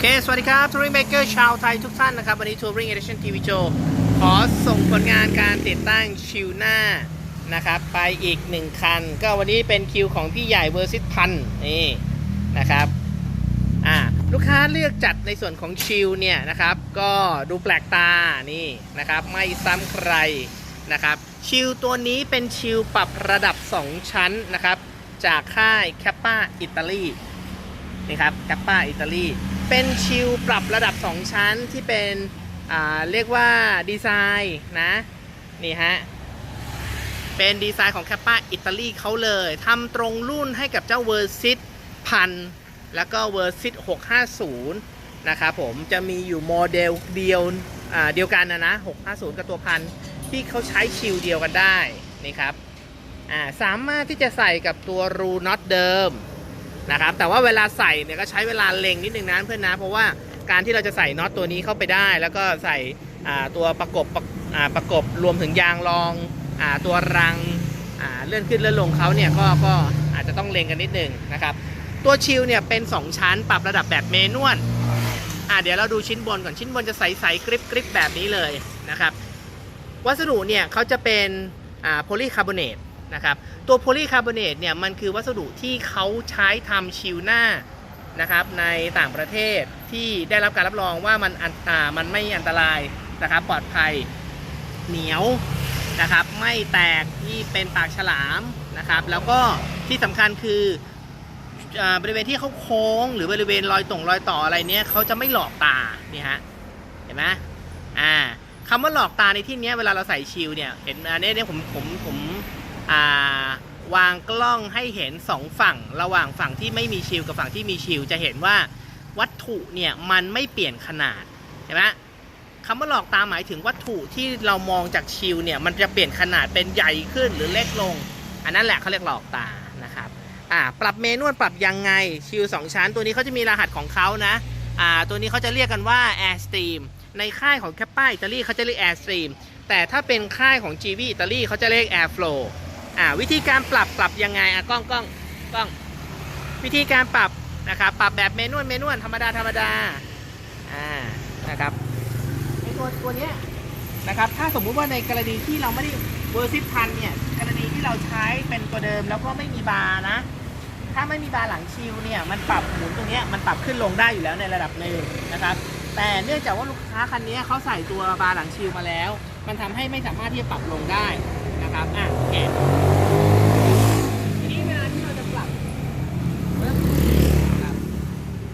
เค สวัสดีครับ Touring Maker ชาวไทยทุกท่านนะครับ วันนี้ Touring Edition TV Show ขอส่งผลงานการติดตั้งชิวหน้านะครับ ไปอีกหนึ่งคัน ก็วันนี้เป็นคิวของพี่ใหญ่เวอร์ซิตพันนี่นะครับอ่าลูกค้าเลือกจัดในส่วนของชิลเนี่ยนะครับ ก็ดูแปลกตานี่นะครับ ไม่ซ้ำใครนะครับ ชิลตัวนี้เป็นชิลปรับระดับ 2 ชั้นนะครับ จากค่ายแคปปาอิตาลีนี่ครับแคปปาอิตาลี เป็นชิลปรับระดับ 2 ชั้นที่เป็นเรียกว่าดีไซน์นะ นี่ฮะ เป็นดีไซน์ของแคปป้าอิตาลีเขาเลยทำตรงรุ่นให้กับเจ้าเวอร์ซิตพันแล้วก็เวอร์ซิต650 นะครับผมจะมีอยู่โมเดลเดียวเดียวกันนะนะ 650 กับตัวพันที่เขาใช้ชิลเดียวกันได้ นี่ครับสามารถที่จะใส่กับตัวรูน็อตเดิม นะครับ แต่ว่าเวลาใส่เนี่ยก็ใช้เวลาเล็งนิดนึงนะเพื่อนนะ เพราะว่าการที่เราจะใส่น็อตตัวนี้เข้าไปได้ แล้วก็ใส่ตัวประกบประประกบรวมถึงยางรองอตัวรังเลื่อนขึ้นเลื่อนลงเขาเนี่ยก็ก็อาจจะต้องเล็งกันนิดนึงนะครับ ตัวชิลเนี่ยเป็น 2 ชั้นปรับระดับแบบเมนวลอ่าเดี๋ยวเราดูชิ้นบนก่อนชิ้นบนจะใสๆกริบกริบแบบนี้เลยนะครับ วัสดุเนี่ยเขาจะเป็นโพลีคาร์บอเนต นะครับตัวโพลีคาร์บอเนตเนี่ยมันคือวัสดุที่เขาใช้ทำชิลหน้านะครับในต่างประเทศที่ได้รับการรับรองว่ามันอันอ่ามันไม่อันตรายนะครับปลอดภัยเหนียวนะครับไม่แตกที่เป็นปากฉลามนะครับแล้วก็ที่สำคัญคืออบริเวณที่เขาโค้ง หรือบริเวณรอยต่งรอยต่ออะไรเนี้ยเขาจะไม่หลอกตานี่ฮะเห็นไหมอ่า คำว่าหลอกตาในที่นี้เวลาเราใส่ชิลเนี่ย เห็นอันนี้เนี่ยผมผมผมอ่าวางกล้องให้เห็นสองฝั่ง ระหว่างฝั่งที่ไม่มีชิลกับฝั่งที่มีชิลจะเห็นว่าวัตถุเนี่ยมันไม่เปลี่ยนขนาดเห็นไหมคำว่าหลอกตาหมายถึงวัตถุที่เรามองจากชิลเนี่ยมันจะเปลี่ยนขนาดเป็นใหญ่ขึ้นหรือเล็กลง อันนั้นแหละเขาเรียกหลอกตานะครับอ่าปรับเมนวลปรับยังไงชิล2ชั้น ตัวนี้เขาจะมีรหัสของเขานะอ่าตัวนี้เขาจะเรียกกันว่า Airstream ในค่ายของแคปป้าอิตาลีเขาจะเรียก Airstream แต่ถ้าเป็นค่ายของ GV อิตาลีเขาจะเรียก Airflow อ่าวิธีการปรับปรับยังไงอะกล้องกล้องกล้อง วิธีการปรับนะครับปรับแบบเมนวลเมนวลธรรมดาธรรมดาอ่านะครับไอตัวตัวเนี้ยนะครับถ้าสมมุติว่าในกรณีที่เราไม่ได้เวอร์ซิตพันเนี่ยกรณีที่เราใช้เป็นตัวเดิมแล้วก็ไม่มีบาร์นะ ถ้าไม่มีบาร์หลังชิลเนี่ยมันปรับหมุนตรงเนี้ยมันปรับขึ้นลงได้อยู่แล้วในระดับหนึ่งนะครับ แต่เนื่องจากว่าลูกค้าคันนี้เขาใส่ตัวบาร์หลังชิลมาแล้ว มันทำให้ไม่สามารถที่จะปรับลงได้นะครับอะโอเคทีนี้เวลาที่เราจะปรับ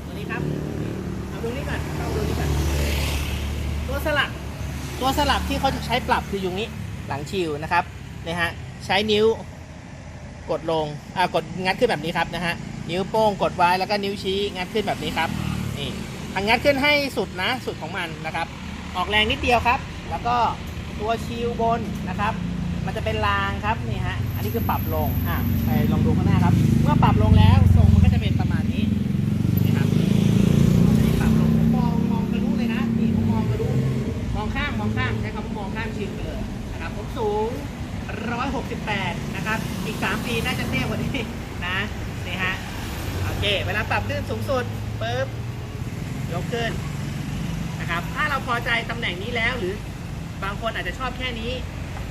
ตัวนี้ครับเอาดูนี่ก่อนเอาดูนี่ก่อนตัวสลักตัวสลักที่เขาจะใช้ปรับคืออยู่นี้หลังชิลนะครับนี่ฮะใช้นิ้วกดลงอ่ากดงัดขึ้นแบบนี้ครับนะฮะนิ้วโป้งกดไว้แล้วก็นิ้วชี้งัดขึ้นแบบนี้ครับนี่ ทางงัดขึ้นให้สุดนะ สุดของมันนะครับ ออกแรงนิดเดียวครับ แล้วก็ตัวชิลบนนะครับ มันจะเป็นรางครับนี่ฮะ อันนี้คือปรับลง อะไปลองดูข้างหน้าครับ เมื่อปรับลงแล้วทรงมันก็จะเป็นประมาณนี้นี่ครับนี่ปรับลงมองมองทะลุเลยนะนี่ผมมองทะลุมองข้างมองข้างใช้คำว่ามองข้างชิลไปเลยนะครับ ผมสูง 168 นะครับ อีก 3 ปีน่าจะเตี้ยกว่านี้นะนี่ฮะ โอเค เวลาปรับลื่นสูงสุดปุ๊บ ยกขึ้นนะครับ ถ้าเราพอใจตำแหน่งนี้แล้วหรือบางคนอาจจะชอบแค่นี้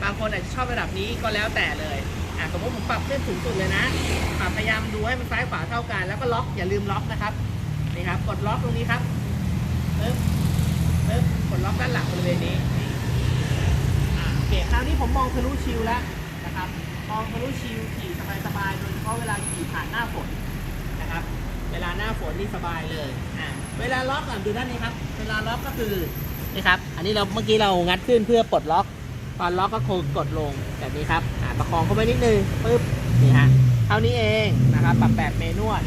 บางคนอาจจะชอบระดับนี้ก็แล้วแต่เลยอะสมมติผมปรับขึ้นสูงสุดเลยนะปรับพยายามดูให้มันซ้ายขวาเท่ากัน แล้วก็ล็อกอย่าลืมล็อกนะครับนี่ครับ กดล็อกตรงนี้ครับปึ๊บปึ๊บกดล็อกด้านหลังบริเวณนี้โอเคคราวนี้ผมมองทะลุชิลแล้วนะครับ มองทะลุชิลขี่สบายๆโดยเฉพาะเวลาขี่ผ่านหน้าฝนนะครับ เวลาหน้าฝนนี่สบายเลยอ่าเวลาล็อกอะดูด้านนี้ครับ เวลาล็อกก็คือนี่ครับ อันนี้เราเมื่อกี้เรางัดขึ้นเพื่อปลดล็อก ตอนล็อกก็โคกดลงแบบนี้ครับอ่าประคองเข้าไปนิดนึงปึ๊บนี่ฮะเท่านี้เองนะครับปรับแบบเมนวล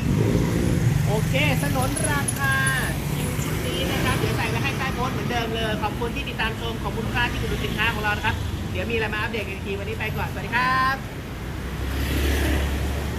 โอเค สนนราคาชิวชุดนี้นะครับ เดี๋ยวใส่ไว้ให้ใต้โพสต์เหมือนเดิมเลย ขอบคุณที่ติดตามชม ขอบคุณลูกค้าที่อุดหนุนสินค้าของเรานะครับ เดี๋ยวมีอะไรมาอัปเดตกันอีกทีวันนี้ไปก่อน สวัสดีครับ